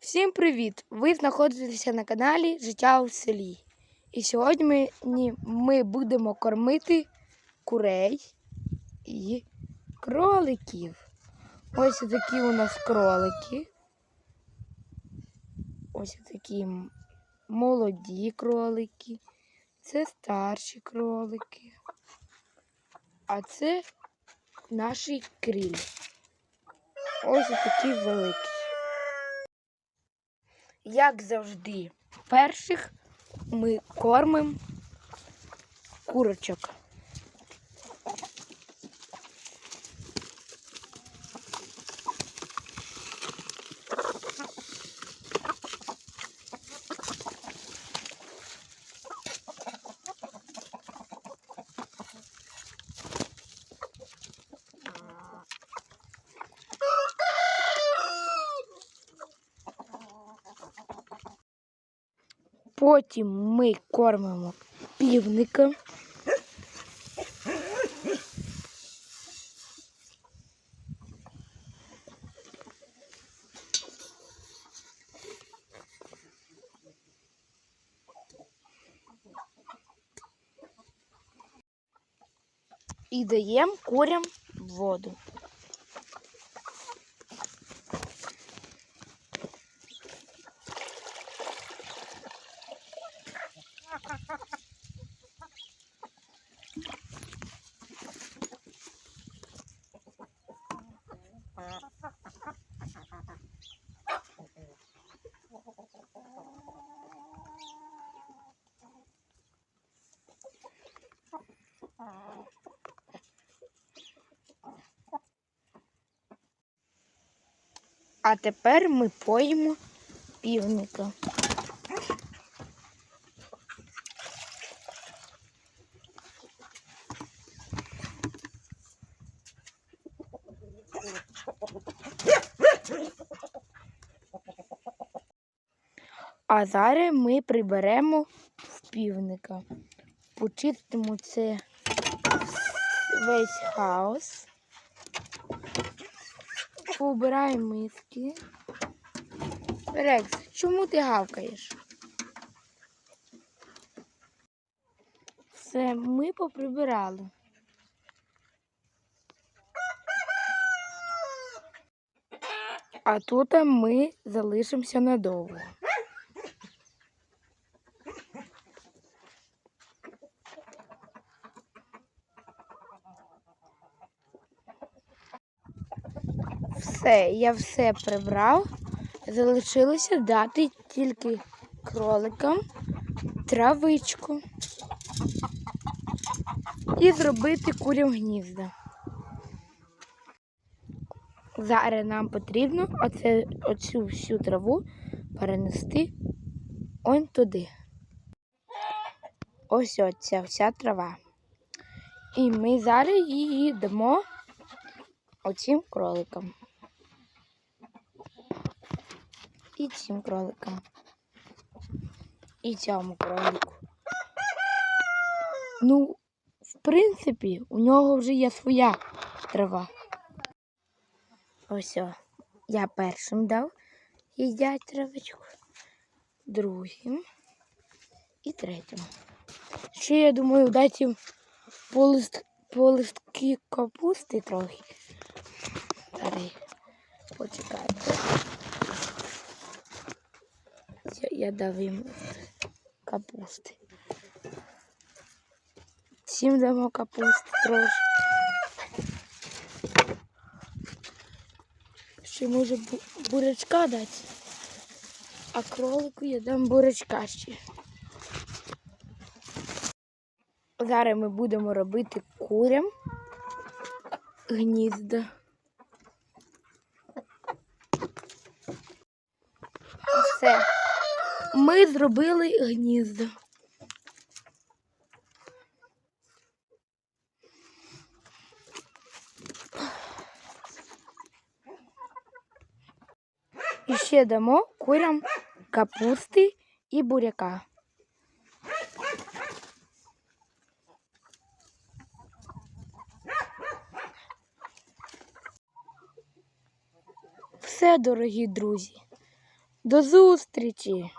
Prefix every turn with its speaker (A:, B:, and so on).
A: Всім привіт! Ви знаходитеся на каналі Життя у селі. І сьогодні ми, будемо кормити курей і кроликів. Ось такі у нас кролики. Ось такі молоді кролики. Це старші кролики. А це наші кріль. Ось такі великі. Як завжди, перших ми кормимо курочок. Потім ми кормимо півника. І даємо курям воду. А тепер ми поїмо півника. А зараз ми приберемо в півника. Почистимо це весь хаос. Поубираємо миски. Рекс, чому ти гавкаєш? Все, ми поприбирали. А тут ми залишимося надовго. Все, я все прибрав. Залишилося дати тільки кроликам травичку і зробити курям гнізда. Зараз нам потрібно оце, оцю всю траву перенести он туди. Ось оця вся трава. І ми зараз її дамо оцим кроликам. І цим кроликам. І цьому кролику. Ну, в принципі, у нього вже є своя трава. Ось я першим дав їдять травичку, другим і третім. Ще я думаю дати їм по, лист, по листки капусти трохи. Старий, Я, дав їм капусти. Всім дамо капусти трошки. Ще може бурячка дати. А кролику я дам бурячка ще. Зараз ми будемо робити курям гнізда. Все. Ми зробили гнізда. І ще дамо курям капусти і буряка. Все, дорогі друзі. До зустрічі!